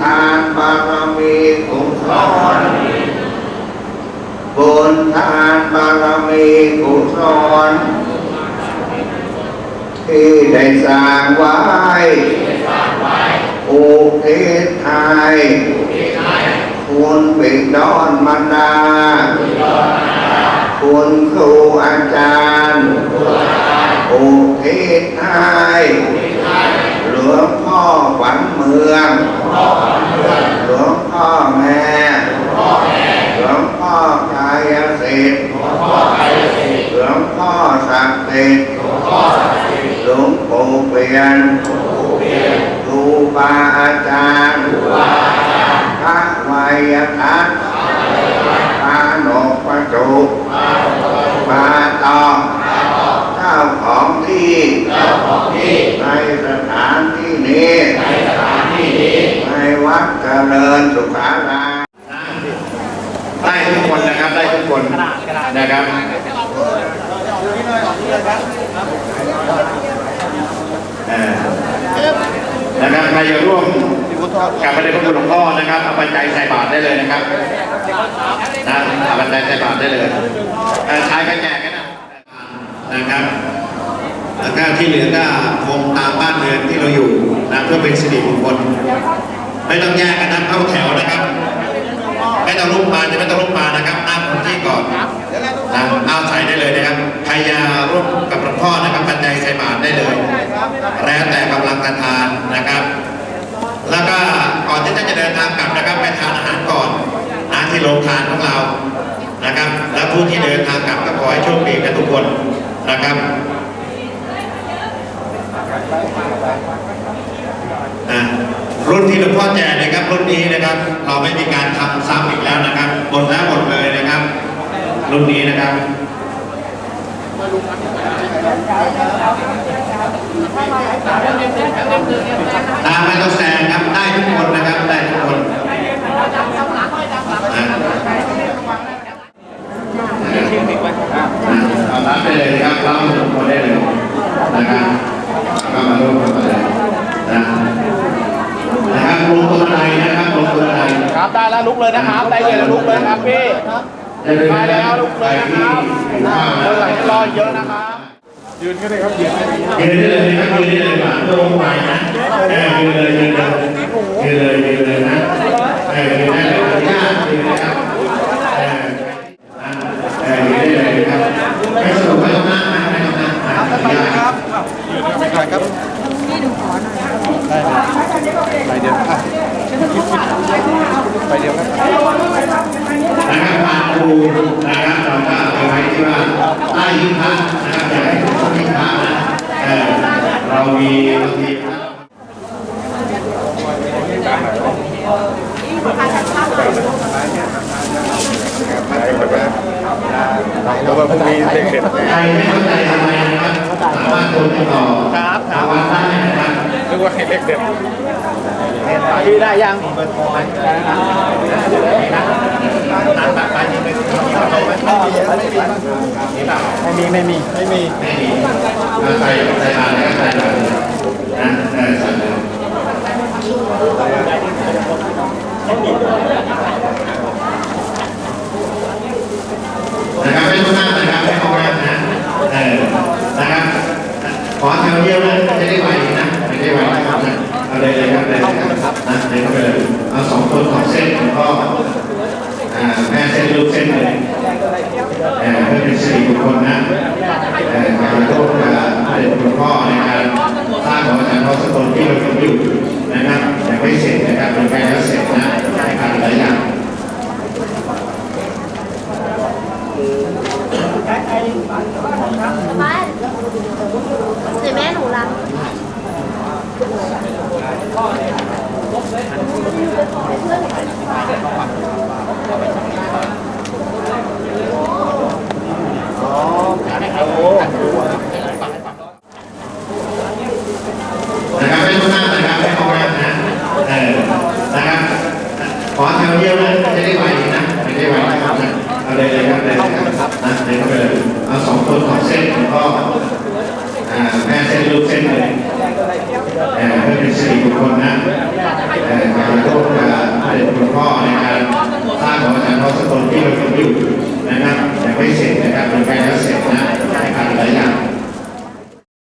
ทานบารมีกุศลบุญทานบารมีกุศลที่ได้สร้างไว้อุทิศให้คุณบิดอนมารดาคุณครูอาจารย์อุทิศให้หลวงพ่อ ขวัญเมือง หลวงพ่อแม่ หลวงพ่อกายสิทธิ์หลวงพ่อศักดิ์สิทธิ์หลวงปู่เปลี่ยนครูบาอาจารย์พระวัยทัศน์พระนกประจุปาตองเจ้าของที่ในส ถานที่นี้ในวัดเจริญสุขาราได้ทุกคนนะครับได้ทุกคนนะครับนะครับใครจะร่วมกับประเด็นพระคุณหลวงพ่อนะครับเอาปัจจัยใส่บาตรได้เลยนะครับนะเอาปัจจัยใส่บาตรได้เลยชายกันแจกกันนะนะครับ แล้วก็ที่เหลือก็คงตามบ้านเรือนที่เราอยู่นะเพื่อเป็นสิริมงคลไม่ต้องแยกกันนะเข้าแถวนะครับไม่ต้องลุกมาจะไม่ต้องลุกมานะครับนั่งที่ก่อนนะเอาใส่ได้เลยนะครับใครจะร่วมกับหลวงพ่อนะครับปัจจัยใส่บาตรได้เลย แล้วแต่กำลังการทานนะครับ แล้วก็ก่อนที่ท่านจะเดินทางกลับนะครับไปทานอาหารก่อนนะที่โรงทานของเรานะครับ แล้วผู้ที่เดินทางกลับก็ขอให้โชคดีกันทุกคนนะครับ รุ่นที่หลวงพ่อแจกนะครับรุ่นนี้นะครับ เราไม่มีการทำซ้ำอีกแล้วนะครับหมดแล้วหมดเลยนะครับ รุ่นนี้นะครับตามไม่ต้องแซงครับได้ทุกคนนะครับได้ทุกคนอ่าเอารับไปเลยนะครับรับทุกคนได้เลยนะครับ ก็มาร่วมกันเลยนะนะครับลงตัวใดนะครับลงตัวใดครับได้แล้วลุกเลยนะครับได้เลยแล้วลุกเลยครับพี่ได้เลยได้นะแล้วลุกเลยนะครับเออไหร่ที่จะรอเยอะนะครับยืนก็ได้ครับยืนยืนได้เลยนะครับยืนได้เลยครับลงไปนะเออยืนเลยยืนเลยยืนเลยยืนเลยนะเออยืนได้เลยอนุญาตยืนนะครับเออเออยืนได้เลยครับไม่สนุกไม่ต้องนั่งนะไม่ต้องนั่งนะอนุญาต ครับไปเดียวครับ ไปเดียวครับนะครับปากครูนะครับเราก็เอาไว้ที่ว่าใต้ยิ้มพระนะครับอย่าให้ทุกคนยิ้มพระนะเออเรามีบางทีพระแล้วก็พรุ่งนี้เด็กเด็ดใครไม่เข้าใจอะไรนะครับสามารถโทรติดต่อทางวัดได้นะครับ นึกว่าให้เล็กเด็ดพี่ได้ยังไม่มีไม่มีไม่มีไม่มีเราใส่ใส่บาตรแล้วก็ใส่บาตรเลยนะเออใส่เลยนะครับไม่ต้องนั่งนะครับไม่ต้องนั่งนะเออนะครับขอแถวเดียวนะจะได้ไหวนะ ได้ไหวนะครับนะเอาเลยเลยครับเลยครับนะเลยเข้าไปเลยเอาสองคนสองเส้นแล้วก็แม่เส้นลูกเส้นเลยเออเพื่อเป็นสิริมงคลนะเออการร่วมกับเด็กคุณพ่อในการสร้างของอาจารย์ทศพลที่เราทำอยู่นะครับยังไม่เสร็จนะครับเป็นใกล้แล้วเสร็จนะในการหลายอย่างบ้านเดี๋ยวแม่หนูล้าง นะครับไม่ต้องนั่งนะครับไม่ต้องนั่งนะเออนะครับขอแถวเดียวนะจะได้ไหวนะไม่ได้ไหวนะครับนะเอาเลยเลยครับเลยนะครับนะเลยเข้าไปเลยเอาสองคนสองเส้นแล้วก็อ่าแม่เส้นลูกเส้นเลย and I you see before now. And I hope.